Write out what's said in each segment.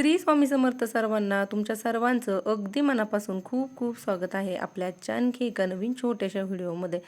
श्री स्वामी समर्थ सर्वांना तुमच्या सर्वांचं अगदी मनापासून खूप खूप स्वागत आहे आपल्या आणखी एका नवीन छोट्याशा व्हिडिओमध्ये.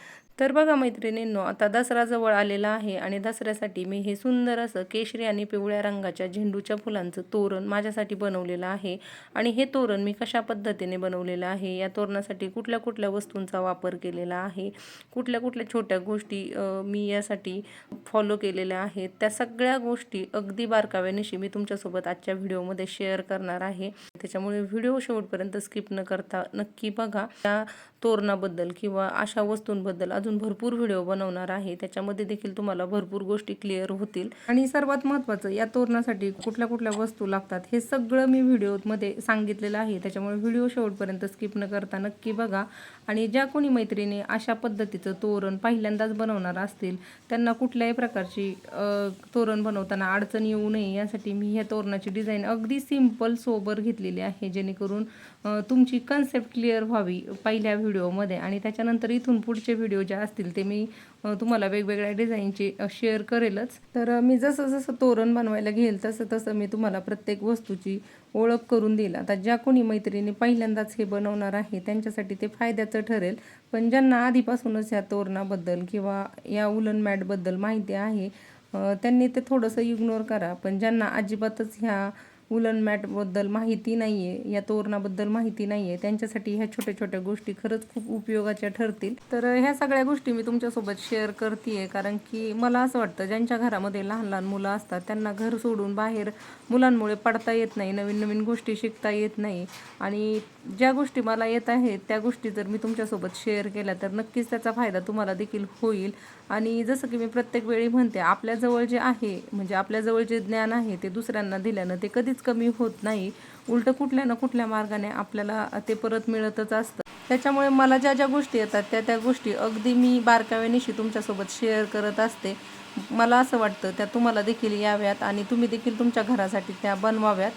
तर बघा मैत्रिणींनो आता दसरा जवळ आलेला आहे आणि दसऱ्यासाठी मी हे सुंदर असं केशरी आणि पिवळ्या रंगाच्या झेंडूच्या फुलांचं तोरण माझ्यासाठी बनवलेलं आहे. आणि हे तोरण मी कशा पद्धतीने बनवलेलं आहे या तोरणासाठी कुठल्या कुठल्या वस्तूंचा वापर केलेला आहे कुठल्या कुठल्या छोट्या गोष्टी मी यासाठी फॉलो केलेल्या आहेत त्या सगळ्या गोष्टी अगदी बारकाव्यानिशी मी तुमच्यासोबत आजच्या व्हिडिओमध्ये शेअर करणार आहे. त्याच्यामुळे व्हिडिओ शेवटपर्यंत स्किप न करता नक्की बघा त्या तोरणाबद्दल किंवा अशा वस्तूंबद्दल अजून भरपूर व्हिडिओ बनवणार आहे. त्याच्यामध्ये देखील तुम्हाला भरपूर गोष्टी क्लिअर होतील. आणि सर्वात महत्त्वाचं या तोरणासाठी कुठल्या कुठल्या वस्तू लागतात हे सगळं मी व्हिडिओमध्ये सांगितलेलं आहे. त्याच्यामुळे व्हिडिओ शेवटपर्यंत स्किप न करता नक्की बघा. आणि ज्या कोणी मैत्रिणी अशा पद्धतीचं तोरण पहिल्यांदाच बनवणार असतील त्यांना कुठल्याही प्रकारची तोरण बनवताना अडचण येऊ नये. यासाठी मी ह्या तोरणाची डिझाईन अगदी सिंपल सोबर घेतलेली आहे. जेणेकरून तुमची कन्सेप्ट क्लिअर व्हावी पहिल्या व्हिडिओमध्ये आणि त्याच्यानंतर इथून पुढचे व्हिडिओ जे असतील ते मी तुम्हाला वेगवेगळ्या डिझाईनचे शेअर करेलच. तर मी जसं जसं तोरण बनवायला घेईल तसं तसं मी तुम्हाला प्रत्येक वस्तूची ओळख करून देईल. आता ज्या कोणी मैत्रिणी पहिल्यांदाच हे बनवणार आहे त्यांच्यासाठी ते फायद्याचं ठरेल. पण ज्यांना आधीपासूनच ह्या तोरणाबद्दल किंवा या उलन मॅटबद्दल माहिती आहे त्यांनी ते थोडंसं इग्नोर करा. पण ज्यांना अजिबातच ह्या वुलन मॅटबद्दल माहिती नाही आहे या तोरणाबद्दल माहिती नाही आहे त्यांच्यासाठी ह्या छोट्या छोट्या गोष्टी खरंच खूप उपयोगाच्या ठरतील. तर ह्या सगळ्या गोष्टी मी तुमच्यासोबत शेअर करते कारण की मला असं वाटतं ज्यांच्या घरामध्ये लहान लहान मुलं असतात त्यांना घर सोडून बाहेर मुलांमुळे पडता येत नाही नवीन नवीन गोष्टी शिकता येत नाही. आणि ज्या गोष्टी मला येत आहेत त्या गोष्टी जर मी तुमच्यासोबत शेअर केल्या तर नक्कीच त्याचा फायदा तुम्हाला देखील होईल. आणि जसं की मी प्रत्येक वेळी म्हणते आपल्याजवळ जे आहे म्हणजे आपल्याजवळ जे ज्ञान आहे ते दुसऱ्यांना दिल्यानं ते कधीच कमी होत नाही. उलट कुठल्या ना कुठल्या मार्गाने आपल्याला ते परत मिळतच असतं. त्याच्यामुळे मला ज्या ज्या गोष्टी येतात त्या त्या गोष्टी अगदी मी बारकाव्यानिशी तुमच्यासोबत शेअर करत असते. मला असं वाटतं त्या तुम्हाला देखील याव्यात आणि तुम्ही देखील तुमच्या घरासाठी त्या बनवाव्यात.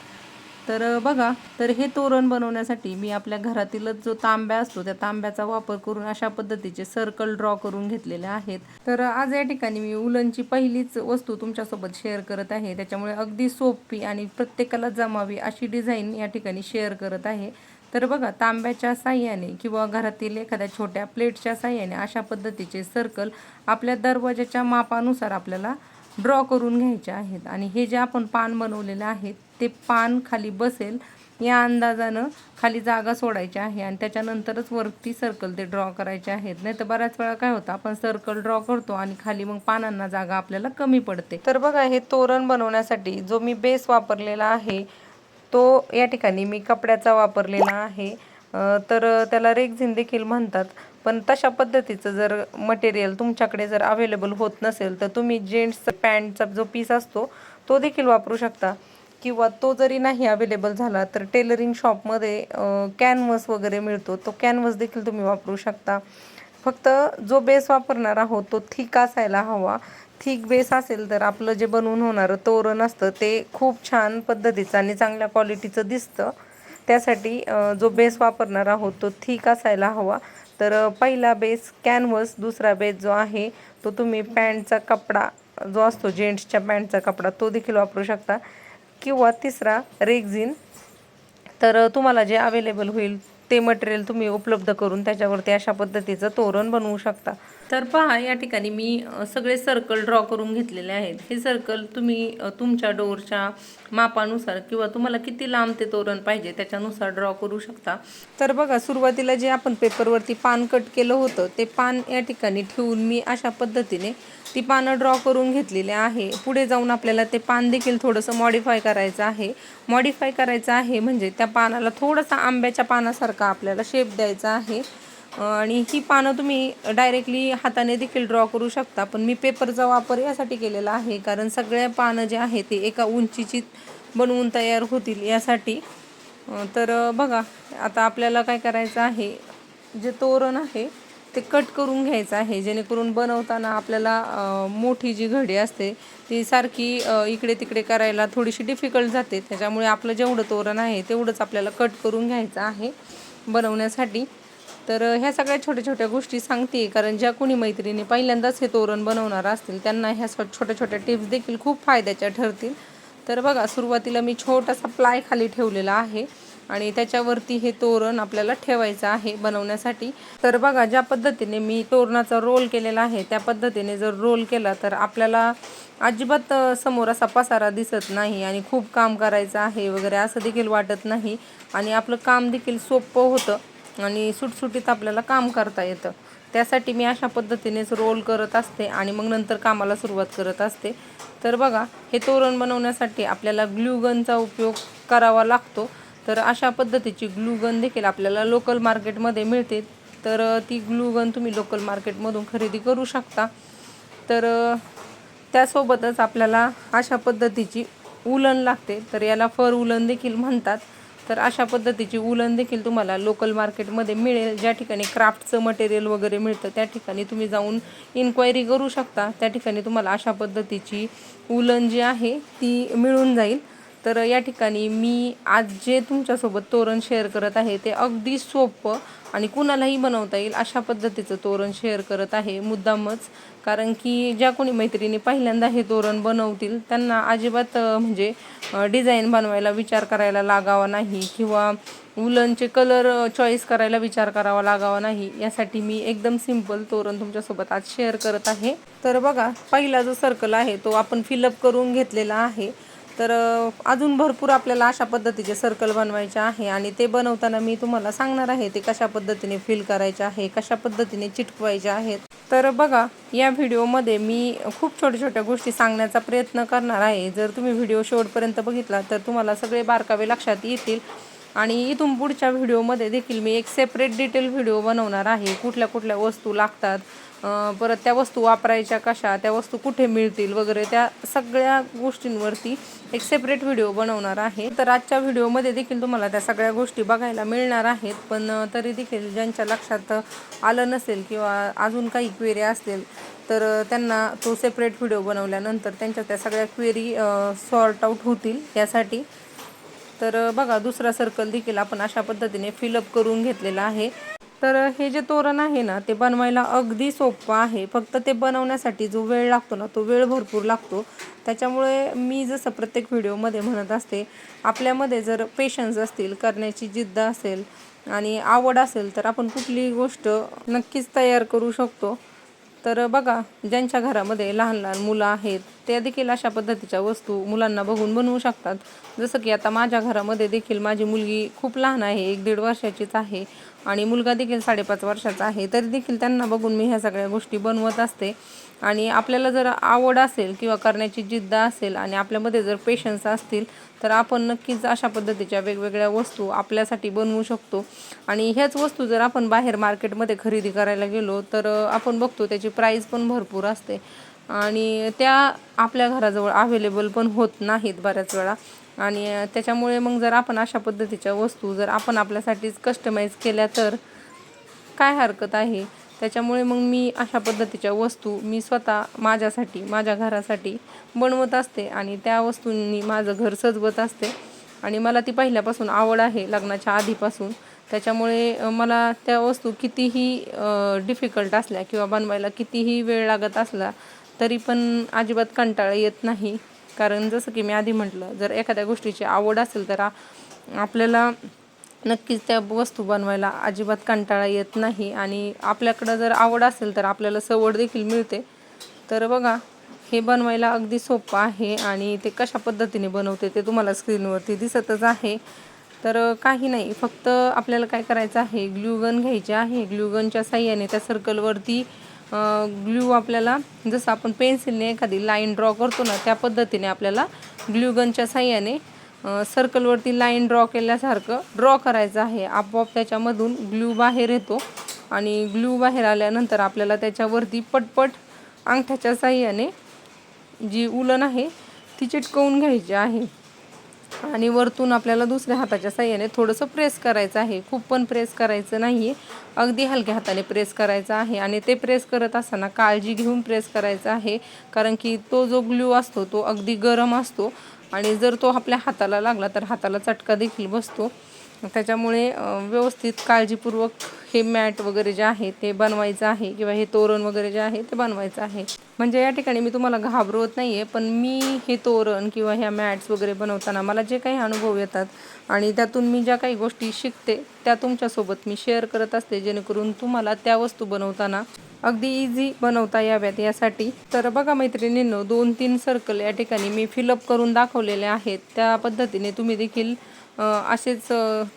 तर बघा तर हे तोरण बनवण्यासाठी मी आपल्या घरातीलच जो तांब्या असतो त्या तांब्याचा वापर करून अशा पद्धतीचे सर्कल ड्रॉ करून घेतलेले आहेत. तर आज या ठिकाणी मी उलनची पहिलीच वस्तू तुमच्यासोबत शेअर करत आहे. त्याच्यामुळे अगदी सोपी आणि प्रत्येकाला जमावी अशी डिझाईन या ठिकाणी शेअर करत आहे. तर बघा तांब्याच्या साह्याने किंवा घरातील एखाद्या छोट्या प्लेटच्या साह्याने अशा पद्धतीचे सर्कल आपल्या दरवाजाच्या मापानुसार आपल्याला ड्रॉ करून घ्यायचे आहेत. आणि हे जे आपण पान बनवलेलं आहे ते पान खाली बसेल या अंदाजानं खाली जागा सोडायची आहे आणि त्याच्यानंतरच वरती सर्कल ते ड्रॉ करायचे आहेत. नाही तर बऱ्याच वेळा काय होतं आपण सर्कल ड्रॉ करतो आणि खाली मग पानांना जागा आपल्याला कमी पडते. तर बघा हे तोरण बनवण्यासाठी जो मी बेस वापरलेला आहे तो या ठिकाणी मी कपड्याचा वापरलेला आहे. तर त्याला रेग्झिन देखील म्हणतात. पण तशा पद्धतीचं जर मटेरियल तुमच्याकडे जर अवेलेबल होत नसेल तर तुम्ही जेंट्स पॅन्टचा जो पीस असतो तो देखील वापरू शकता. किंवा तो जरी नाही अवेलेबल झाला तर टेलरिंग शॉपमध्ये कॅनव्हस वगैरे मिळतो. तो कॅनव्हस देखील तुम्ही वापरू शकता. फक्त जो बेस वापरणार आहोत तो थिक असायला हवा. थिक बेस असेल तर आपलं जे बनवून होणारं तोरण असतं ते खूप छान पद्धतीचं आणि चांगल्या क्वालिटीचं दिसतं. त्यासाठी जो बेस वापरणार आहोत तो थिक असायला हवा. तर पहिला बेस कॅनव्हस दुसरा बेस जो आहे तो तुम्ही पॅन्टचा कपडा जो असतो जेंट्सच्या पॅन्टचा कपडा तो देखील वापरू शकता. किंवा तिसरा रेग्झिन. तर तुम्हाला जे अवेलेबल होईल ते मटेरियल तुम्ही उपलब्ध करून त्याच्यावरती अशा पद्धतीचं तोरण बनवू शकता. तर पहा या ठिकाणी मी सगळे सर्कल ड्रॉ करून घेतलेले आहेत. हे सर्कल तुम्ही तुमच्या डोअरच्या मापानुसार किंवा तुम्हाला किती लांब ते तोरण पाहिजे त्याच्यानुसार ड्रॉ करू शकता. तर बघा सुरुवातीला जे आपण पेपरवरती पान कट केलं होतं ते पान या ठिकाणी ठेवून मी अशा पद्धतीने ती पानं ड्रॉ करून घेतलेली आहे. पुढे जाऊन आपल्याला ते पान देखील थोडंसं मॉडिफाय करायचं आहे. मॉडिफाय करायचं आहे म्हणजे त्या पानाला थोडंसं आंब्याच्या पानासारखा आपल्याला शेप द्यायचा आहे. आणि ही पानं तुम्ही डायरेक्टली हाताने देखील ड्रॉ करू शकता. पण मी पेपरचा वापर यासाठी केलेला आहे. कारण सगळ्या पानं जे आहे ते एका उंचीची बनवून तयार होतील यासाठी. तर बघा आता आपल्याला काय करायचं आहे? जे तोरण आहे ते कट करून घ्यायचं आहे जेणेकरून बनवताना आपल्याला मोठी जी घडी असते ती सारखी इकडे तिकडे करायला थोडीशी डिफिकल्ट जाते. त्याच्यामुळे आपलं जेवढं तोरण आहे तेवढंच आपल्याला कट करून घ्यायचं आहे बनवण्यासाठी. तर ह्या सगळ्या छोट्या छोट्या गोष्टी सांगते कारण ज्या कोणी मैत्रिणी पहिल्यांदाच हे तोरण बनवणार असतील त्यांना ह्या छोट्या छोट्या टिप्स देखील खूप फायद्याच्या ठरतील. तर बघा सुरुवातीला मी छोटासा प्लाय खाली ठेवलेला आहे. आणि त्याच्यावरती हे तोरण आपल्याला ठेवायचं आहे बनवण्यासाठी. तर बघा ज्या पद्धतीने मी तोरणाचा रोल केलेला आहे त्या पद्धतीने जर रोल केला तर आपल्याला अजिबात समोर असा पसारा दिसत नाही आणि खूप काम करायचं आहे वगैरे असं देखील वाटत नाही. आणि आपलं काम देखील सोपं होतं आणि सुटसुटीत आपल्याला काम करता येतं. त्यासाठी मी अशा पद्धतीनेच रोल करत असते आणि मग नंतर कामाला सुरुवात करत असते. तर बघा हे तोरण बनवण्यासाठी आपल्याला ग्लूगनचा उपयोग करावा लागतो. तर अशा पद्धतीची ग्लूगन देखील आपल्याला लोकल मार्केटमध्ये मिळते तर ती ग्लूगन तुम्ही लोकल मार्केटमधून खरेदी करू शकता. तर त्यासोबतच आपल्याला अशा पद्धतीची उलन लागते. तर याला फर उलन देखील म्हणतात. तर अशा पद्धतीची उलन देखील तुम्हाला लोकल मार्केटमध्ये मिळेल. ज्या ठिकाणी क्राफ्टचं मटेरियल वगैरे मिळतं त्या ठिकाणी तुम्ही जाऊन इन्क्वायरी करू शकता. त्या ठिकाणी तुम्हाला अशा पद्धतीची उलन जी आहे ती मिळून जाईल. तर या ठिकाणी मी आज जे तुमच्यासोबत तोरण शेअर करत आहे ते अगदी सोपं आणि कुणालाही बनवता येईल अशा पद्धतीचं तोरण शेअर करत आहे मुद्दामच. कारण की ज्या कोणी मैत्रिणी पहिल्यांदा हे तोरण बनवतील त्यांना अजिबात म्हणजे डिझाईन बनवायला विचार करायला लागावा नाही किंवा उलनचे कलर चॉईस करायला विचार करावा लागावा नाही यासाठी मी एकदम सिंपल तोरण तुमच्यासोबत आज शेअर करत आहे. तर बघा पहिला जो सर्कल आहे तो आपण फिलअप करून घेतलेला आहे. तर अजून भरपूर आपल्याला अशा पद्धतीचे सर्कल बनवायचे आहे आणि ते बनवताना मी तुम्हाला सांगणार आहे ते कशा पद्धतीने फिल करायचे आहे कशा पद्धतीने चिटकवायचे आहेत. तर बघा या व्हिडिओमध्ये मी खूप छोट्या छोट्या गोष्टी सांगण्याचा प्रयत्न करणार आहे. जर तुम्ही व्हिडिओ शेवटपर्यंत बघितला तर तुम्हाला सगळे बारकावे लक्षात येतील. आणि इथून पुढच्या व्हिडिओमध्ये देखील मी एक सेपरेट डिटेल व्हिडिओ बनवणार आहे. कुठल्या कुठल्या वस्तू लागतात परत त्या वस्तू वापरायच्या कशा त्या वस्तू कुठे मिळतील वगैरे त्या सगळ्या गोष्टींवरती एक सेपरेट व्हिडिओ बनवणार आहे. तर आजच्या व्हिडिओमध्ये देखील तुम्हाला त्या सगळ्या गोष्टी बघायला मिळणार आहेत पण तरी देखील ज्यांच्या लक्षात आलं नसेल किंवा अजून काही क्वेरी असतील तर त्यांना तो सेपरेट व्हिडिओ बनवल्यानंतर त्यांच्या त्या सगळ्या क्वेरी सॉर्ट आऊट होतील यासाठी. तर बघा दुसरा सर्कल देखील आपण अशा पद्धतीने फिलअप करून घेतलेला आहे. तर हे जे तोरण आहे ना ते बनवायला अगदी सोपं आहे. फक्त ते बनवण्यासाठी जो वेळ लागतो ना तो वेळ भरपूर लागतो. त्याच्यामुळे मी जसं प्रत्येक व्हिडिओमध्ये म्हणत असते आपल्यामध्ये जर पेशन्स असतील करण्याची जिद्द असेल आणि आवड असेल तर आपण कुठलीही गोष्ट नक्कीच तयार करू शकतो. तर बघा ज्यांच्या घरामध्ये लहान लहान मुलं आहेत त्या देखील अशा पद्धतीच्या वस्तू मुलांना बघून बनवू शकतात. जसं की आता माझ्या घरामध्ये देखील माझी मुलगी खूप लहान आहे एक दीड वर्षाचीच आहे. आणि मुलगा देखील साडेपाच वर्षाचा आहे तरी देखील त्यांना बघून मी ह्या सगळ्या गोष्टी बनवत असते. आणि आपल्याला जर आवड असेल किंवा करण्याची जिद्द असेल आणि आपल्यामध्ये जर पेशन्स असतील तर आपण नक्कीच अशा पद्धतीच्या वेगवेगळ्या वस्तू आपल्यासाठी बनवू शकतो. आणि ह्याच वस्तू जर आपण बाहेर मार्केटमध्ये खरेदी करायला गेलो तर आपण बघतो त्याची प्राईस पण भरपूर असते. आणि त्या आपल्या घराजवळ अवेलेबल पण होत नाहीत बऱ्याच वेळा. आणि त्याच्यामुळे मग जर आपण अशा पद्धतीच्या वस्तू जर आपण आपल्यासाठीच कस्टमाइज केल्या तर काय हरकत आहे? त्याच्यामुळे मग मी अशा पद्धतीच्या वस्तू मी स्वतः माझ्यासाठी माझ्या घरासाठी बनवत असते आणि त्या वस्तूंनी माझं घर सजवत असते. आणि मला ती पहिल्यापासून आवड आहे लग्नाच्या आधीपासून. त्याच्यामुळे मला त्या वस्तू कितीही डिफिकल्ट असल्या किंवा बनवायला कितीही वेळ लागत असला तरी पण अजिबात कंटाळा येत नाही. कारण जसं की मी आधी म्हटलं जर एखाद्या गोष्टीची आवड असेल तर आपल्याला नक्कीच त्या वस्तू बनवायला अजिबात कंटाळा येत नाही. आणि आपल्याकडं जर आवड असेल तर आपल्याला सवड देखील मिळते. तर बघा हे बनवायला अगदी सोपं आहे आणि ते कशा पद्धतीने बनवते ते तुम्हाला स्क्रीनवरती दिसतच आहे. तर काही नाही फक्त आपल्याला काय करायचं आहे ग्ल्यूगन घ्यायचे आहे. ग्ल्यूगनच्या साह्याने त्या सर्कलवरती ग्ल्यू आपल्याला जसं आपण पेन्सिलने एखादी लाईन ड्रॉ करतो ना त्या पद्धतीने आपल्याला ग्ल्यूगनच्या साह्याने सर्कलवरती लाईन ड्रॉ केल्यासारखं ड्रॉ करायचं आहे. आपोआप त्याच्यामधून ग्ल्यू बाहेर येतो आणि ग्ल्यू बाहेर आल्यानंतर आपल्याला त्याच्यावरती पटपट अंगठ्याच्या साह्याने जी उलन आहे ती चिटकवून घ्यायची आहे. आणि वरतून आपल्याला दुसऱ्या हाताच्या साह्याने थोडंसं प्रेस करायचं आहे. खूप पण प्रेस करायचं नाही आहे अगदी हलक्या हाताने प्रेस करायचं आहे आणि ते प्रेस करत असताना काळजी घेऊन प्रेस करायचं आहे. कारण की तो जो ग्लू असतो तो अगदी गरम असतो. आणि जर तो आपल्या हाताला लागला तर हाताला चटका देखील बसतो. त्याच्यामुळे व्यवस्थित काळजीपूर्वक हे मॅट वगैरे जे आहे ते बनवायचं आहे किंवा हे तोरण वगैरे जे आहे ते बनवायचं आहे. म्हणजे या ठिकाणी मी तुम्हाला घाबरवत नाही आहे पण मी हे तोरण किंवा ह्या मॅट्स वगैरे बनवताना मला जे काही अनुभव येतात आणि त्यातून मी ज्या काही गोष्टी शिकते त्या तुमच्यासोबत मी शेअर करत असते जेणेकरून तुम्हाला त्या वस्तू बनवताना अगदी इझी बनवता याव्यात यासाठी. तर बघा मैत्रिणींनो दोन तीन सर्कल या ठिकाणी मी फिलअप करून दाखवलेले आहेत. त्या पद्धतीने तुम्ही देखील असेच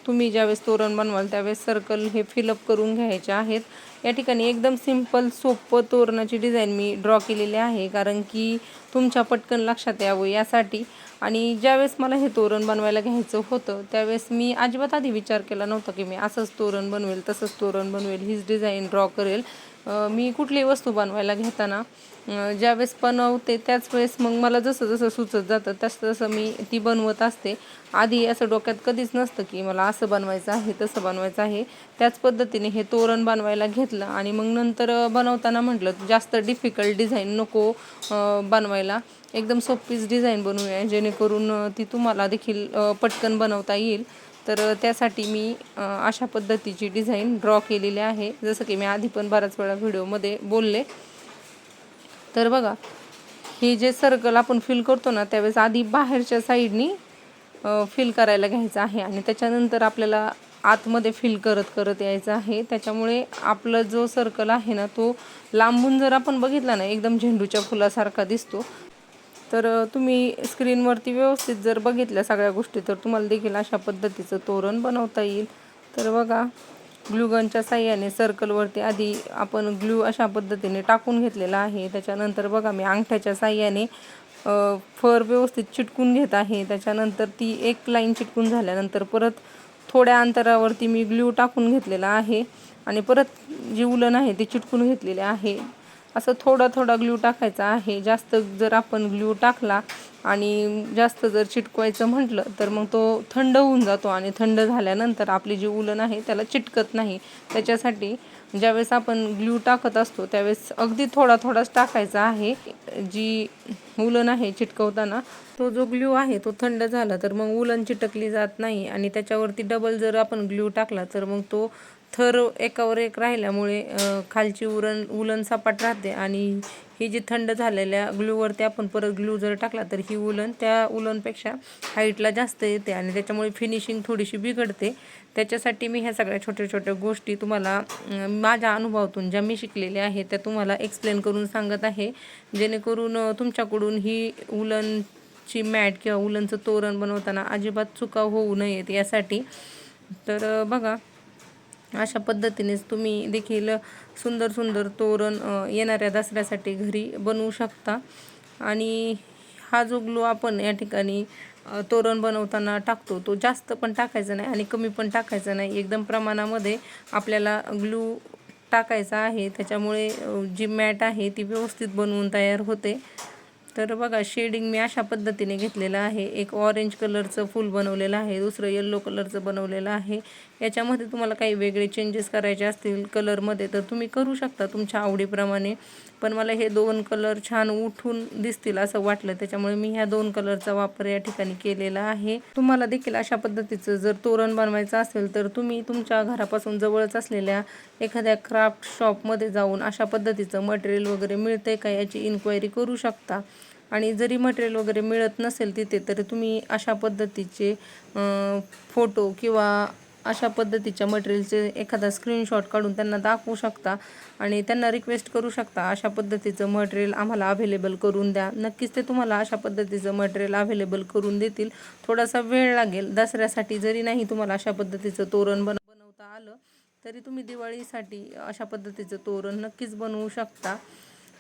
तुम्ही ज्यावेळेस तोरण बनवाल त्यावेळेस सर्कल हे फिलअप करून घ्यायचे आहेत. या ठिकाणी एकदम सिंपल सोपं तोरणाची डिझाईन मी ड्रॉ केलेली आहे. कारण की तुमच्या पटकन लक्षात यावं यासाठी. आणि ज्यावेळेस मला हे तोरण बनवायला घ्यायचं होतं त्यावेळेस मी अजिबात आधी विचार केला नव्हता की मी असंच तोरण बनवेल तसंच तोरण बनवेल हीच डिझाईन ड्रॉ करेल. मी कुठलीही वस्तू बनवायला घेताना ज्यावेळेस बनवते त्याच वेळेस मग मला जसं जसं सुचत जातं तसं तसं मी ती बनवत असते. आधी असं डोक्यात कधीच नसतं की मला असं बनवायचं आहे तसं बनवायचं आहे. त्याच पद्धतीने हे तोरण बनवायला घेतलं आणि मग नंतर बनवताना म्हटलं जास्त डिफिकल्ट डिझाईन नको बनवायला. एकदम सोपीच डिझाईन बनवूया जेणेकरून ती तुम्हाला देखील पटकन बनवता येईल. तर त्यासाठी मी अशा पद्धतीची डिझाईन ड्रॉ केलेली आहे. जसं की मी आधी पण बऱ्याच वेळा व्हिडिओमध्ये बोलले. तर बघा हे जे सर्कल आपण फिल करतो ना त्यावेळेस आधी बाहेरच्या साईडनी फिल करायला घ्यायचं आहे आणि त्याच्यानंतर आपल्याला आतमध्ये फिल करत करत यायचं आहे. त्याच्यामुळे आपला जो सर्कल आहे ना तो लांबून जर आपण बघितला ना एकदम झेंडूच्या फुलासारखा दिसतो. तर तुम्ही स्क्रीनवरती व्यवस्थित जर बघितल्या सगळ्या गोष्टी तर तुम्हाला देखील अशा पद्धतीचं तोरण बनवता येईल. तर बघा ग्लूगनच्या साह्याने सर्कलवरती आधी आपण ग्लू अशा पद्धतीने टाकून घेतलेला आहे. त्याच्यानंतर बघा मी अंगठ्याच्या साह्याने फर व्यवस्थित चिटकून घेत आहे. त्याच्यानंतर ती एक लाईन चिटकून झाल्यानंतर परत थोड्या अंतरावरती मी ग्लू टाकून घेतलेला आहे. आणि परत जी उलन आहे ती चिटकून घेतलेली आहे. असं थोडा थोडा ग्लू टाकायचा आहे. जास्त जर आपण ग्लू टाकला आणि जास्त जर चिटकवायचं म्हटलं तर मग तो थंड होऊन जातो आणि थंड झाल्यानंतर आपली जी उलन आहे त्याला चिटकत नाही. त्याच्यासाठी ज्यावेळेस आपण ग्लू टाकत असतो त्यावेळेस अगदी थोडा थोडाच टाकायचा आहे. जी उलन आहे चिटकवताना तो जो ग्लू आहे तो थंड झाला तर मग उलन चिटकली जात नाही. आणि त्याच्यावरती डबल जर आपण ग्लू टाकला तर मग तो थर एकावर एक राहिल्यामुळे खालची उरण उलन सपाट राहते आणि ही जी थंड झालेल्या ग्लूवरती आपण परत ग्लू जर टाकला तर ही उलन त्या उलनपेक्षा हाईटला जास्त येते आणि त्याच्यामुळे फिनिशिंग थोडीशी बिघडते. त्याच्यासाठी मी ह्या सगळ्या छोट्या छोट्या गोष्टी तुम्हाला माझ्या अनुभवातून ज्या मी शिकलेल्या आहेत त्या तुम्हाला एक्सप्लेन करून सांगत आहे. जेणेकरून तुमच्याकडून ही उलनची मॅट किंवा उलनचं तोरण बनवताना अजिबात चुका होऊ नयेत यासाठी. तर बघा अशा पद्धतीनेच तुम्ही देखील सुंदर सुंदर तोरण येणाऱ्या दसऱ्यासाठी घरी बनवू शकता. आणि हा जो ग्लो आपण या ठिकाणी तोरण बनवताना टाकतो तो जास्त पण टाकायचा नाही आणि कमी पण टाकायचा नाही. एकदम प्रमाणामध्ये आपल्याला ग्लू टाकायचा आहे. त्याच्यामुळे जी मॅट आहे ती व्यवस्थित बनवून तयार होते. तर बघा शेडिंग मी अशा पद्धतीने घेतलेलं आहे. एक ऑरेंज कलरचं फूल बनवलेलं आहे दुसरं येल्लो कलरचं बनवलेलं आहे. याच्यामध्ये तुम्हाला काही वेगळे चेंजेस करायचे असतील कलरमध्ये तर तुम्ही करू शकता तुमच्या आवडीप्रमाणे. पण मला हे दोन कलर छान उठून दिसतील असं वाटलं त्याच्यामुळे मी ह्या दोन कलरचा वापर या ठिकाणी केलेला आहे. तुम्हाला देखील अशा पद्धतीचं जर तोरण बनवायचं असेल तर तुम्ही तुमच्या घरापासून जवळच असलेल्या एखाद्या क्राफ्ट शॉपमध्ये जाऊन अशा पद्धतीचं मटेरियल वगैरे मिळतंय का याची इन्क्वायरी करू शकता. आणि जरी मटेरियल वगैरे मिळत नसेल तिथे तर तुम्ही अशा पद्धतीचे फोटो किंवा अशा पद्धतीच्या मटेरियलचे एखादा स्क्रीनशॉट काढून त्यांना दाखवू शकता आणि त्यांना रिक्वेस्ट करू शकता. अशा पद्धतीचं मटेरियल आम्हाला अवेलेबल करून द्या. नक्कीच ते तुम्हाला अशा पद्धतीचं मटेरियल अवेलेबल करून देतील. थोडासा वेळ लागेल. दसऱ्यासाठी जरी नाही तुम्हाला अशा पद्धतीचं तोरण बन बनवता आलं तरी तुम्ही दिवाळीसाठी अशा पद्धतीचं तोरण नक्कीच बनवू शकता.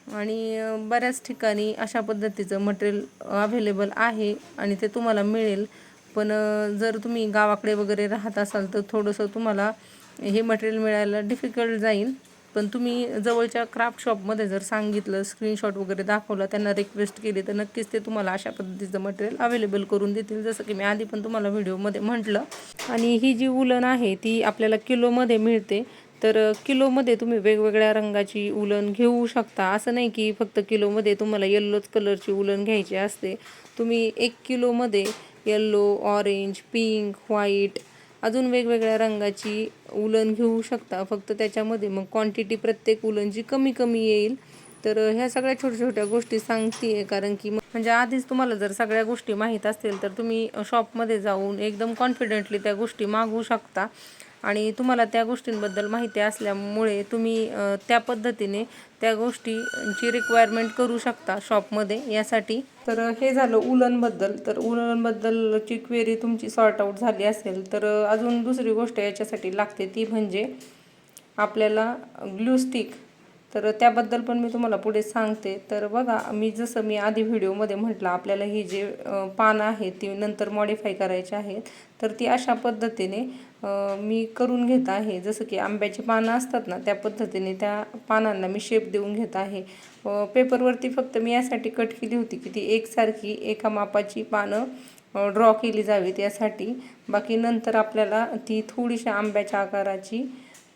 आणि बऱ्याच ठिकाणी अशा पद्धतीचं मटेरियल अवेलेबल आहे आणि ते तुम्हाला मिळेल. पण जर तुम्ही गावाकडे वगैरे राहत असाल तर थोडंसं तुम्हाला हे मटेरियल मिळायला डिफिकल्ट जाईल. पण तुम्ही जवळच्या क्राफ्ट शॉपमध्ये जर सांगितलं स्क्रीनशॉट वगैरे दाखवला त्यांना रिक्वेस्ट केली तर नक्कीच ते तुम्हाला अशा पद्धतीचं मटेरियल अवेलेबल करून देतील. जसं की मी आधी पण तुम्हाला व्हिडिओमध्ये म्हटलं. आणि ही जी उलन आहे ती आपल्याला किलोमध्ये मिळते. तर किलोमध्ये तुम्ही वेगवेगळ्या रंगाची उलन घेऊ शकता. असं नाही की फक्त किलोमध्ये तुम्हाला येल्लोच कलरची उलन घ्यायची असते. तुम्ही एक किलोमध्ये येल्लो ऑरेंज पिंक व्हाईट अजून वेगवेगळ्या रंगाची उलन घेऊ शकता. फक्त त्याच्यामध्ये मग क्वांटिटी प्रत्येक उलनची कमी कमी येईल तर ह्या सगळ्या छोट्या छोट्या गोष्टी सांगते कारण की मग- म्हणजे आधीच तुम्हाला जर सगळ्या गोष्टी माहीत असतील तर तुम्ही शॉपमध्ये जाऊन एकदम कॉन्फिडेंटली त्या गोष्टी मागवू शकता. आणि तुम्हाला त्या गोष्टींबद्दल माहिती असल्यामुळे तुम्ही त्या पद्धतीने त्या गोष्टींची रिक्वायरमेंट करू शकता शॉपमध्ये यासाठी. तर हे झालं उलनबद्दल. तर उलनबद्दलची क्वेरी तुमची सॉर्ट आऊट झाली असेल तर अजून दुसरी गोष्ट याच्यासाठी लागते ती म्हणजे आपल्याला ग्लू स्टिक तर त्याबद्दल पण मी तुम्हाला पुढे सांगते. तर बघा मी जसं मी आधी व्हिडिओमध्ये म्हटलं आपल्याला ही जे पानं आहेत ती नंतर मॉडीफाय करायची आहेत. तर ती अशा पद्धतीने मी करून घेत आहे. जसं की आंब्याची पानं असतात ना त्या पद्धतीने त्या पानांना मी शेप देऊन घेत आहे. पेपरवरती फक्त मी यासाठी कट केली होती की ती एकसारखी एका मापाची पानं ड्रॉ केली जावीत यासाठी. बाकी नंतर आपल्याला ती थोडीशी आंब्याच्या आकाराची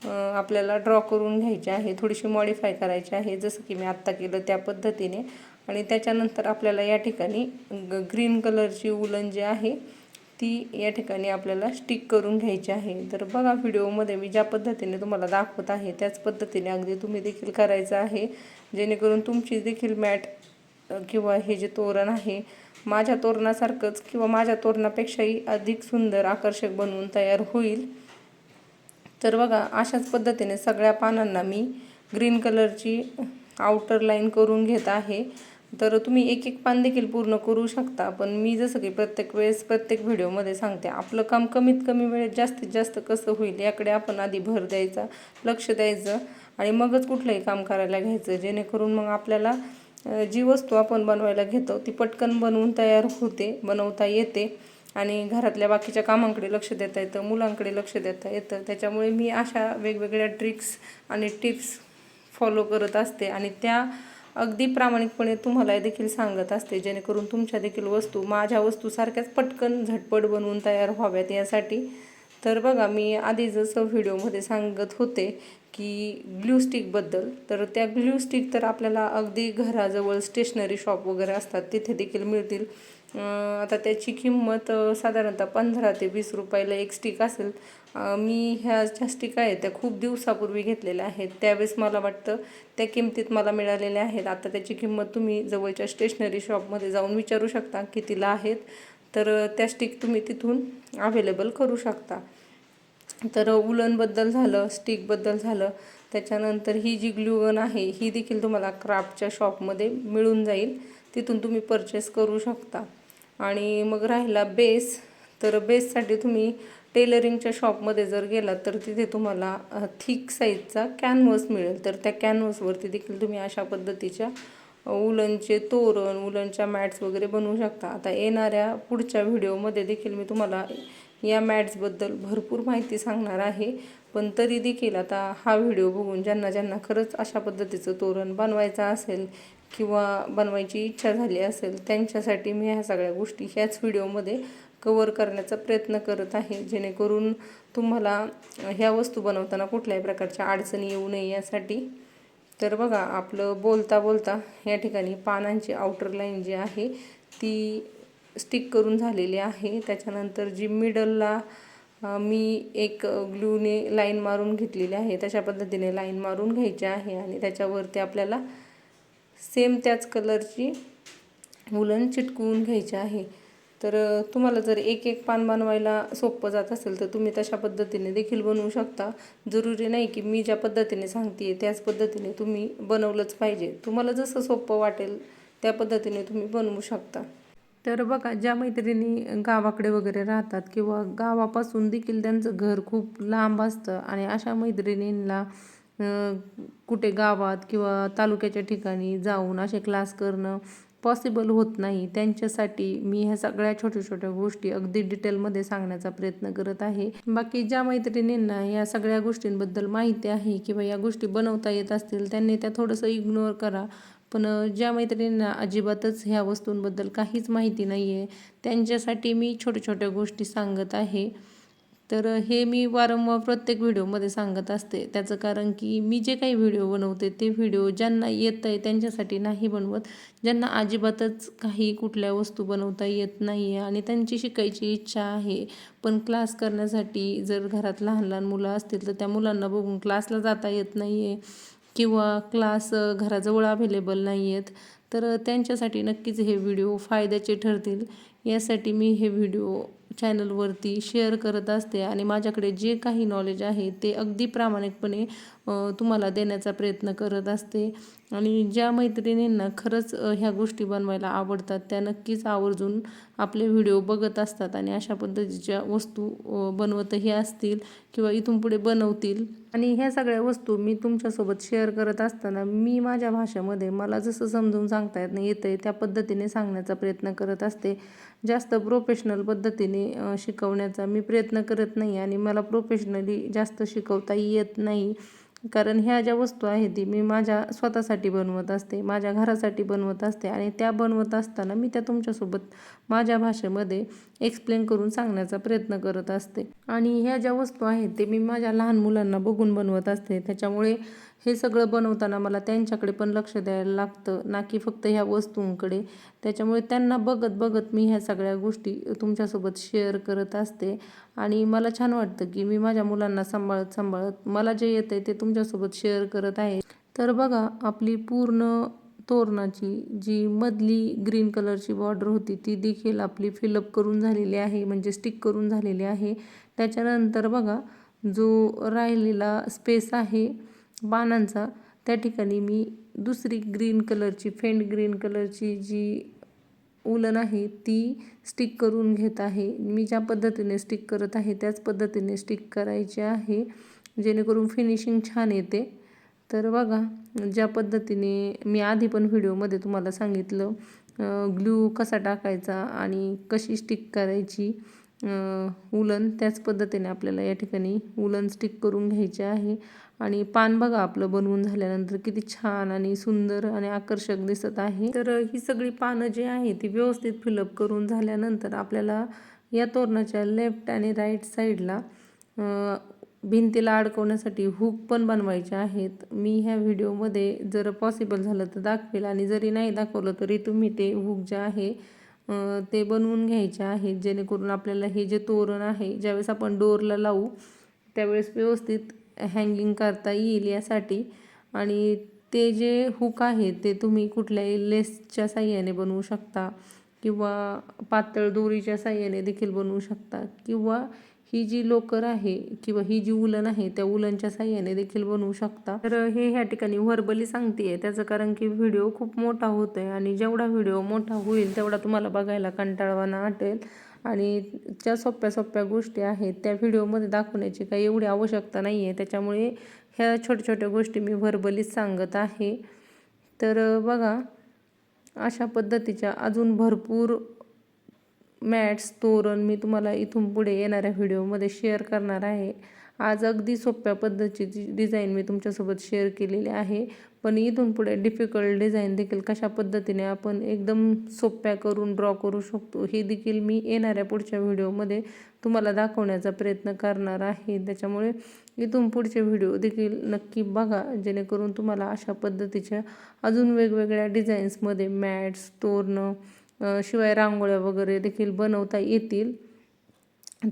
आपल्याला ड्रॉ करून घ्यायची आहे. थोडीशी मॉडिफाय करायची आहे. जसं की मी आत्ता केलं त्या पद्धतीने. आणि त्याच्यानंतर आपल्याला या ठिकाणी ग ग्रीन कलरची उलन जी आहे ती या ठिकाणी आपल्याला स्टिक करून घ्यायची आहे. तर बघा व्हिडिओमध्ये मी ज्या पद्धतीने तुम्हाला दाखवत आहे त्याच पद्धतीने अगदी तुम्ही देखील करायचं आहे. जेणेकरून तुमची देखील मॅट किंवा हे जे तोरण आहे माझ्या तोरणासारखंच किंवा माझ्या तोरणापेक्षाही अधिक सुंदर आकर्षक बनवून तयार होईल. तर बघा अशाच पद्धतीने सगळ्या पानांना मी ग्रीन कलरची आउटर लाईन करून घेत आहे. तर तुम्ही एक एक पान देखील पूर्ण करू शकता. पण मी जसं की प्रत्येक वेळेस प्रत्येक व्हिडिओमध्ये सांगते आपलं काम कमीत कमी वेळेत जास्तीत जास्त कसं होईल याकडे आपण आधी भर द्यायचा लक्ष द्यायचं आणि मगच कुठलंही काम करायला घ्यायचं. जेणेकरून मग आपल्याला जी वस्तू आपण बनवायला घेतो ती पटकन बनवून तयार होते बनवता येते आणि घरातल्या बाकीच्या कामांकडे लक्ष देता येतं मुलांकडे लक्ष देता येतं. त्याच्यामुळे मी अशा वेगवेगळ्या ट्रिक्स आणि टिप्स फॉलो करत असते आणि त्या अगदी प्रामाणिकपणे तुम्हाला देखील सांगत असते जेणेकरून तुमच्या देखील वस्तू माझ्या वस्तूसारख्याच पटकन झटपट बनवून तयार व्हाव्यात यासाठी. तर बघा मी आधी जसं व्हिडिओमध्ये सांगत होते की ग्लू स्टिकबद्दल तर त्या ग्लू स्टिक तर आपल्याला अगदी घराजवळ स्टेशनरी शॉप वगैरे असतात तिथे देखील मिळतील. आता त्याची किंमत साधारणतः पंधरा ते वीस रुपयाला एक स्टिक असेल. मी ह्या ज्या स्टिक आहेत त्या खूप दिवसापूर्वी घेतलेल्या आहेत. त्यावेळेस मला वाटतं त्या किमतीत मला मिळालेल्या आहेत. आता त्याची किंमत तुम्ही जवळच्या स्टेशनरी शॉपमध्ये जाऊन विचारू शकता कितीला आहेत. तर त्या स्टिक तुम्ही तिथून अवेलेबल करू शकता. तर उलनबद्दल झालं स्टिकबद्दल झालं. त्याच्यानंतर ही जी ग्लूगन आहे ही देखील तुम्हाला क्राफ्टच्या शॉपमध्ये मिळून जाईल. तिथून तुम्ही परचेस करू शकता. आणि मग राहिला बेस. तर बेससाठी तुम्ही टेलरिंगच्या शॉपमध्ये जर गेलात तर तिथे तुम्हाला थिक साईजचा कॅनव्हस मिळेल. तर त्या कॅनव्हसवरती देखील तुम्ही अशा पद्धतीच्या उलनचे तोरण उलनच्या मॅट्स वगैरे बनवू शकता. आता येणाऱ्या पुढच्या व्हिडिओमध्ये देखील मी तुम्हाला या मॅट्सबद्दल भरपूर माहिती सांगणार आहे. पण तरी देखील आता हा व्हिडिओ बघून ज्यांना ज्यांना खरंच अशा पद्धतीचं तोरण बनवायचं असेल किंवा बनवायची इच्छा झाली असेल त्यांच्यासाठी मी ह्या सगळ्या गोष्टी ह्याच व्हिडिओमध्ये कवर करण्याचा प्रयत्न करत आहे. जेणेकरून तुम्हाला ह्या वस्तू बनवताना कुठल्याही प्रकारच्या अडचणी येऊ नये यासाठी. तर बघा आपलं बोलता बोलता या ठिकाणी पानांची आउटर लाईन जी आहे ती स्टिक करून झालेली आहे. त्याच्यानंतर जी मिडलला मी एक ग्लूने लाईन मारून घेतलेली आहे. तशा पद्धतीने लाईन मारून घ्यायची आहे आणि त्याच्यावरती आपल्याला सेम त्याच कलरची वुलन चिटकवून घ्यायची आहे. तर तुम्हाला जर एक एक पान बनवायला सोपं जात असेल तर तुम्ही तशा पद्धतीने देखील बनवू शकता. जरुरी नाही की मी ज्या पद्धतीने सांगते त्याच पद्धतीने तुम्ही बनवलंच पाहिजे. तुम्हाला जसं सोपं वाटेल त्या पद्धतीने तुम्ही बनवू शकता. तर बघा ज्या मैत्रिणी गावाकडे वगैरे राहतात किंवा गावापासून देखील त्यांचं घर खूप लांब असतं आणि अशा मैत्रिणींना कुठे गावात किंवा तालुक्याच्या ठिकाणी जाऊन असे क्लास करणं पॉसिबल होत नाही. त्यांच्यासाठी मी ह्या सगळ्या छोट्या छोट्या गोष्टी अगदी डिटेलमध्ये सांगण्याचा प्रयत्न करत आहे. बाकी ज्या मैत्रिणींना या सगळ्या गोष्टींबद्दल माहिती आहे किंवा या गोष्टी बनवता येत असतील त्यांनी त्या थोडंसं इग्नोर करा. पण ज्या मैत्रिणींना अजिबातच ह्या वस्तूंबद्दल काहीच माहिती नाही आहे त्यांच्यासाठी मी छोट्या छोट्या गोष्टी सांगत आहे. तर हे मी वारंवार प्रत्येक व्हिडिओमध्ये सांगत असते. त्याचं कारण की मी जे काही व्हिडिओ बनवते ते व्हिडिओ ज्यांना येत आहे त्यांच्यासाठी नाही बनवत. ज्यांना अजिबातच काही कुठल्या वस्तू बनवता येत नाही आहे आणि त्यांची शिकायची इच्छा आहे. पण क्लास करण्यासाठी जर घरात लहान लहान मुलं असतील तर त्या मुलांना बघून क्लासला जाता येत नाही आहे किंवा क्लास घराजवळ अवेलेबल नाही आहेत तर त्यांच्यासाठी नक्कीच हे व्हिडिओ फायद्याचे ठरतील. यासाठी मी हे व्हिडिओ चॅनलवरती शेअर करत असते आणि माझ्याकडे जे काही नॉलेज आहे ते अगदी प्रामाणिकपणे तुम्हाला देण्याचा प्रयत्न करत असते. आणि ज्या मैत्रिणींना खरंच ह्या गोष्टी बनवायला आवडतात त्या नक्कीच आवर्जून आपले व्हिडिओ बघत असतात आणि अशा पद्धतीच्या वस्तू बनवतही असतील किंवा इथून पुढे बनवतील. आणि ह्या सगळ्या वस्तू मी तुमच्यासोबत शेअर करत असताना मी माझ्या भाषेमध्ये मला जसं समजून सांगता येत नाही येतं आहे त्या पद्धतीने सांगण्याचा प्रयत्न करत असते. जास्त प्रोफेशनल पद्धतीने शिकवण्याचा मी प्रयत्न करत नाही आणि मला प्रोफेशनली जास्त शिकवता येत नाही. कारण ह्या ज्या वस्तू आहेत ती मी माझ्या स्वतःसाठी बनवत असते माझ्या घरासाठी बनवत असते आणि त्या बनवत असताना मी त्या तुमच्यासोबत माझ्या भाषेमध्ये एक्सप्लेन करून सांगण्याचा प्रयत्न करत असते. आणि ह्या ज्या वस्तू आहेत ते मी माझ्या लहान मुलांना बघून बनवत असते. त्याच्यामुळे हे सगळं बनवताना मला त्यांच्याकडे पण लक्ष द्यायला लागतं ना की फक्त ह्या वस्तूंकडे. त्याच्यामुळे त्यांना बघत बघत मी ह्या सगळ्या गोष्टी तुमच्यासोबत शेअर करत असते. आणि मला छान वाटतं की मी माझ्या मुलांना सांभाळत सांभाळत मला जे येतं आहे ते तुमच्यासोबत शेअर करत आहे. तर बघा आपली पूर्ण तोरणाची जी मधली ग्रीन कलरची बॉर्डर होती ती देखील आपली फिलअप करून झालेली आहे म्हणजे स्टिक करून झालेली आहे. त्याच्यानंतर बघा जो राहिलेला स्पेस आहे बाणांचा त्या ठिकाणी मी दुसरी ग्रीन कलरची फेंट ग्रीन कलरची जी उलन आहे ती स्टिक करून घेत आहे. मी ज्या पद्धतीने स्टिक करत आहे त्याच पद्धतीने स्टिक करायची आहे. जेणेकरून फिनिशिंग छान येते. तर बघा ज्या पद्धतीने मी आधी पण व्हिडिओमध्ये तुम्हाला सांगितलं ग्लू कसा टाकायचा आणि कशी स्टिक करायची उलन त्याच पद्धतीने आपल्याला या ठिकाणी उलन स्टिक करून घ्यायचे आहे. आणि पान बघा आपलं बनवून झाल्यानंतर किती छान आणि सुंदर आणि आकर्षक दिसत आहे. तर ही सगळी पानं जी आहे ती व्यवस्थित फिलअप करून झाल्यानंतर आपल्याला या तोरणाच्या लेफ्ट आणि राईट साईडला भिंतीला अडकवण्यासाठी हुक पण बनवायचे आहेत. मी ह्या व्हिडिओमध्ये जर पॉसिबल झालं तर दाखवेल आणि जरी नाही दाखवलं तरी तुम्ही ते हुक जे आहे ते बनवून घ्यायचे आहेत जेणेकरून आपल्याला हे जे तोरण आहे ज्यावेळेस आपण डोरला लावू त्यावेळेस व्यवस्थित हँगिंग करता येईल यासाठी. आणि ते जे हुक आहे ते तुम्ही कुठल्याही लेसच्या साह्याने बनवू शकता किंवा पातळ दोरीच्या साह्याने देखील बनवू शकता किंवा ही जी लोकर आहे किंवा ही जी उलन आहे त्या उलनच्या साह्याने देखील बनवू शकता. तर हे ह्या ठिकाणी व्हर्बली सांगते त्याचं कारण की व्हिडिओ खूप मोठा होतो आहे आणि जेवढा व्हिडिओ मोठा होईल तेवढा तुम्हाला बघायला कंटाळवाना वाटेल. आणि ज्या सोप्या सोप्या गोष्टी आहेत त्या व्हिडिओमध्ये दाखवण्याची काही एवढी आवश्यकता नाही आहे त्याच्यामुळे ह्या छोट्या छोट्या गोष्टी मी व्हर्बलीच सांगत आहे. तर बघा अशा पद्धतीच्या अजून भरपूर मॅट्स तोरण मी तुम्हाला इथून पुढे येणाऱ्या व्हिडिओमध्ये शेअर करणार आहे. आज अगदी सोप्या पद्धतीची डिझाईन मी तुमच्यासोबत शेअर केलेली आहे. पण इथून पुढे डिफिकल्ट डिझाईन देखील कशा पद्धतीने आपण एकदम सोप्या करून ड्रॉ करू शकतो हे देखील मी येणाऱ्या पुढच्या व्हिडिओमध्ये तुम्हाला दाखवण्याचा प्रयत्न करणार आहे. त्याच्यामुळे इथून पुढचे व्हिडिओ देखील नक्की बघा जेणेकरून तुम्हाला अशा पद्धतीच्या अजून वेगवेगळ्या डिझाईन्समध्ये मॅट्स तोरणं शिवाय रांगोळ्या वगैरे देखील बनवता येतील.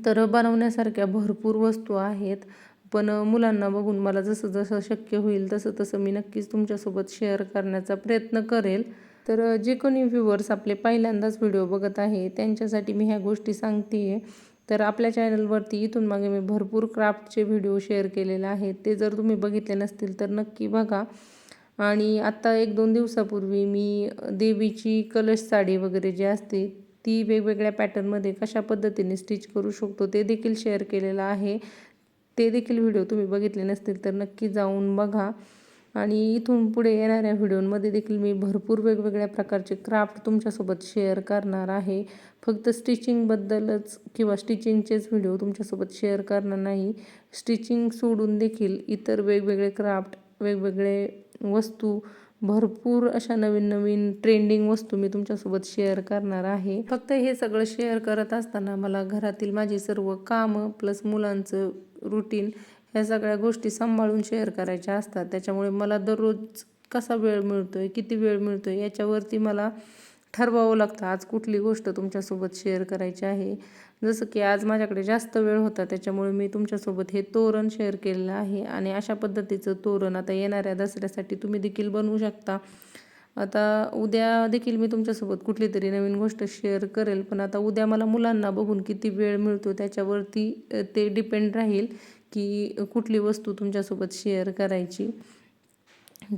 तर बनवण्यासारख्या भरपूर वस्तू आहेत. पण मुलांना बघून मला जसं जसं शक्य होईल तसं तसं मी नक्कीच तुमच्यासोबत शेअर करण्याचा प्रयत्न करेल. तर जे कोणी व्ह्युअर्स आपले पहिल्यांदाच व्हिडिओ बघत आहे त्यांच्यासाठी मी ह्या गोष्टी सांगते आहे तर आपल्या चॅनलवरती इथून मागे मी भरपूर क्राफ्टचे व्हिडिओ शेअर केलेले आहेत. ते जर तुम्ही बघितले नसतील तर नक्की बघा. आणि आत्ता एक दोन दिवसापूर्वी मी देवीची कलश साडी वगैरे जी असते ती वेगवेगळ्या पॅटर्नमध्ये कशा पद्धतीने स्टिच करू शकतो ते देखील शेअर केलेलं आहे. ते देखील व्हिडिओ तुम्ही बघितले नसतील तर नक्की जाऊन बघा. आणि इथून पुढे येणाऱ्या व्हिडिओमध्ये देखील मी भरपूर वेगवेगळ्या प्रकारचे क्राफ्ट तुमच्यासोबत शेअर करणार आहे. फक्त स्टिचिंगबद्दलच किंवा स्टिचिंगचेच व्हिडिओ तुमच्यासोबत शेअर करणार नाही. स्टिचिंग सोडून देखील इतर वेगवेगळे क्राफ्ट वेगवेगळे वस्तू भरपूर अशा नवीन नवीन ट्रेंडिंग वस्तू मी तुमच्यासोबत शेअर करणार आहे. फक्त हे सगळं शेअर करत असताना मला घरातील माझी सर्व कामं प्लस मुलांचं रुटीन ह्या सगळ्या गोष्टी सांभाळून शेअर करायच्या असतात. त्याच्यामुळे मला दररोज कसा वेळ मिळतो आहे किती वेळ मिळतो आहे याच्यावरती मला ठरवावं लागतं. आज कुठली गोष्ट तुमच्यासोबत शेअर करायची आहे? जसं की आज माझ्याकडे जास्त वेळ होता त्याच्यामुळे मी तुमच्यासोबत हे तोरण शेअर केलेलं आहे आणि अशा पद्धतीचं तोरण आता येणाऱ्या दसऱ्यासाठी तुम्ही देखील बनवू शकता. आता उद्या देखील मी तुमच्यासोबत कुठली तरी नवीन गोष्ट शेअर करेल पण आता उद्या मला मुलांना बघून किती वेळ मिळतो त्याच्यावरती ते डिपेंड राहील की कुठली वस्तू तुमच्यासोबत शेअर करायची.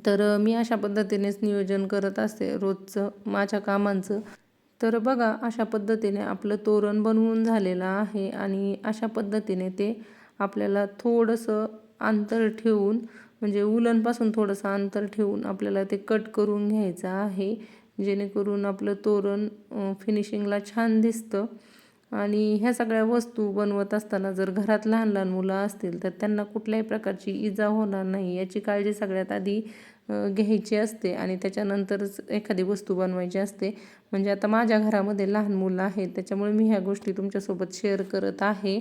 तर मी अशा पद्धतीनेच नियोजन करत असते रोजचं माझ्या कामांचं. तर बघा अशा पद्धतीने आपलं तोरण बनवून झालेलं आहे आणि अशा पद्धतीने ते आपल्याला थोडंसं अंतर ठेवून म्हणजे उलनपासून थोडंसं अंतर ठेवून आपल्याला ते कट करून घ्यायचं आहे. जेणेकरून आपलं तोरण फिनिशिंगला छान दिसतं. आणि ह्या सगळ्या वस्तू बनवत असताना जर घरात लहान लहान मुलं असतील तर त्यांना कुठल्याही प्रकारची इजा होणार नाही. याची काळजी सगळ्यात आधी घ्यायची असते आणि त्याच्यानंतरच एखादी वस्तू बनवायची असते. म्हणजे आता माझ्या घरामध्ये लहान मुलं आहेत त्याच्यामुळे मी ह्या गोष्टी तुमच्यासोबत शेअर करत आहे.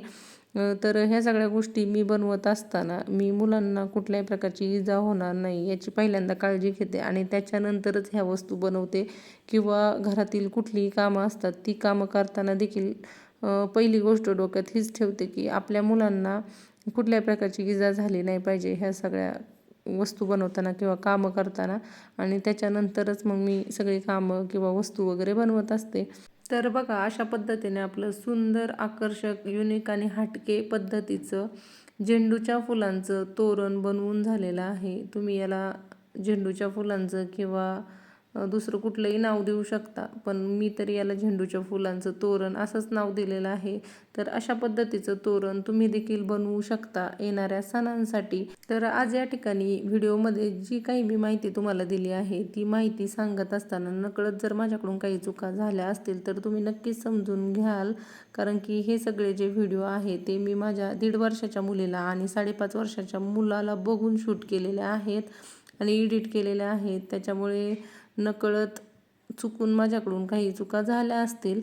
तर ह्या सगळ्या गोष्टी मी बनवत असताना मी मुलांना कुठल्याही प्रकारची इजा होणार नाही याची पहिल्यांदा काळजी घेते आणि त्याच्यानंतरच ह्या वस्तू बनवते. किंवा घरातील कुठलीही कामं असतात ती कामं करताना देखील पहिली गोष्ट डोक्यात हीच ठेवते की आपल्या मुलांना कुठल्याही प्रकारची इजा झाली नाही पाहिजे ह्या सगळ्या वस्तू बनवताना किंवा कामं करताना आणि त्याच्यानंतरच मग मी सगळी कामं किंवा वस्तू वगैरे बनवत असते. तर बघा अशा पद्धतीने आपलं सुंदर आकर्षक युनिक आणि हटके पद्धतीचं झेंडूच्या फुलांचं तोरण बनवून झालेलं आहे. तुम्ही याला झेंडूच्या फुलांचं किंवा दुसरं कुठलंही नाव देऊ शकता पण मी तरी याला झेंडूच्या फुलांचं तोरण असंच नाव दिलेलं आहे. तर अशा पद्धतीचं तोरण तुम्ही देखील बनवू शकता येणाऱ्या सणांसाठी. तर आज या ठिकाणी व्हिडिओमध्ये जी काही मी माहिती तुम्हाला दिली आहे ती माहिती सांगत असताना नकळत जर माझ्याकडून काही चुका झाल्या असतील तर तुम्ही नक्कीच समजून घ्याल. कारण की हे सगळे जे व्हिडिओ आहे ते मी माझ्या दीड वर्षाच्या मुलीला आणि साडेपाच वर्षाच्या मुलाला बघून शूट केलेले आहेत आणि एडिट केलेले आहेत. त्याच्यामुळे नकळत चुकून माझ्याकडून काही चुका झाल्या असतील.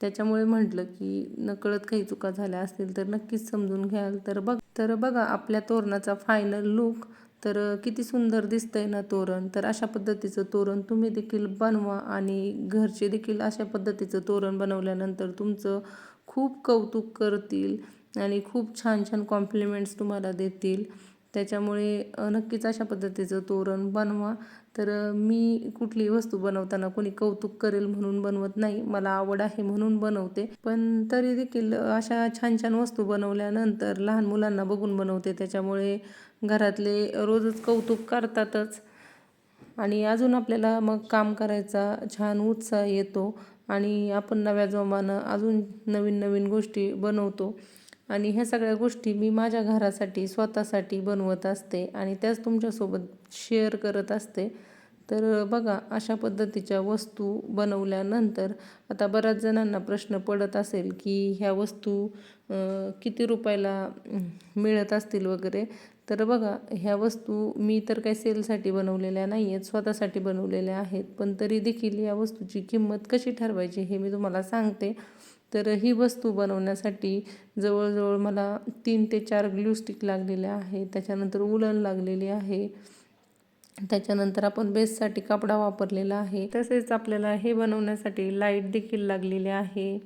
त्याच्यामुळे म्हटलं की नकळत काही चुका झाल्या असतील तर नक्कीच समजून घ्याल. तर बघ तर बघा आपल्या तोरणाचा फायनल लुक तर किती सुंदर दिसतंय ना तोरण. तर अशा पद्धतीचं तोरण तुम्ही देखील बनवा आणि घरचे देखील अशा पद्धतीचं तोरण बनवल्यानंतर तुमचं खूप कौतुक करतील आणि खूप छान छान कॉम्प्लिमेंट्स तुम्हाला देतील. त्याच्यामुळे नक्कीच अशा पद्धतीचं तोरण बनवा. तर मी कुठलीही वस्तू बनवताना कोणी कौतुक करेल म्हणून बनवत नाही. मला आवड आहे म्हणून बनवते. पण तरी देखील अशा छान छान वस्तू बनवल्यानंतर लहान मुलांना बघून बनवते. त्याच्यामुळे घरातले रोजच कौतुक करतातच. आणि अजून आपल्याला मग काम करायचा छान उत्साह येतो. आणि आपण नव्या जोमानं अजून नवीन नवीन गोष्टी बनवतो. आणि ह्या सगळ्या गोष्टी मी माझ्या घरासाठी स्वतःसाठी बनवत असते आणि त्याच तुमच्यासोबत शेअर करत असते. तर बघा अशा पद्धतीच्या वस्तू बनवल्यानंतर आता बऱ्याच जणांना प्रश्न पडत असेल की ह्या वस्तू किती रुपयाला मिळत असतील वगैरे. तर बघा ह्या वस्तू मी तर काही सेलसाठी बनवलेल्या नाही आहेत स्वतःसाठी बनवलेल्या आहेत. पण तरी देखील या वस्तूची किंमत कशी ठरवायची हे मी तुम्हाला सांगते. तर ही वस्तू बनवण्यासाठी जवळजवळ मला तीन ते चार ग्लू स्टिक लागलेले आहे त्याच्यानंतर उलन लागलेली आहे. त्याच्यानंतर आपण बेससाठी कपडा वापरलेला आहे. तसेच आपल्याला हे बनवण्यासाठी लाइट देखील लागलेली आहे.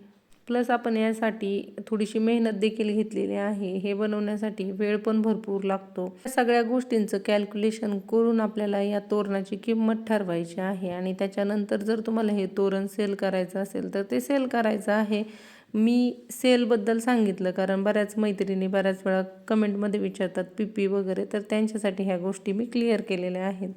प्लस आपण यासाठी थोडीशी मेहनत देखील घेतलेली आहे. हे बनवण्यासाठी वेळ पण भरपूर लागतो. या सगळ्या गोष्टींचं कॅल्क्युलेशन करून आपल्याला या तोरणाची किंमत ठरवायची आहे. आणि त्याच्यानंतर जर तुम्हाला हे तोरण सेल करायचं असेल तर ते सेल करायचं आहे. मी सेलबद्दल सांगितलं कारण बऱ्याच मैत्रिणी बऱ्याच वेळा कमेंटमध्ये विचारतात पी पी वगैरे. तर त्यांच्यासाठी ह्या गोष्टी मी क्लिअर केलेल्या आहेत.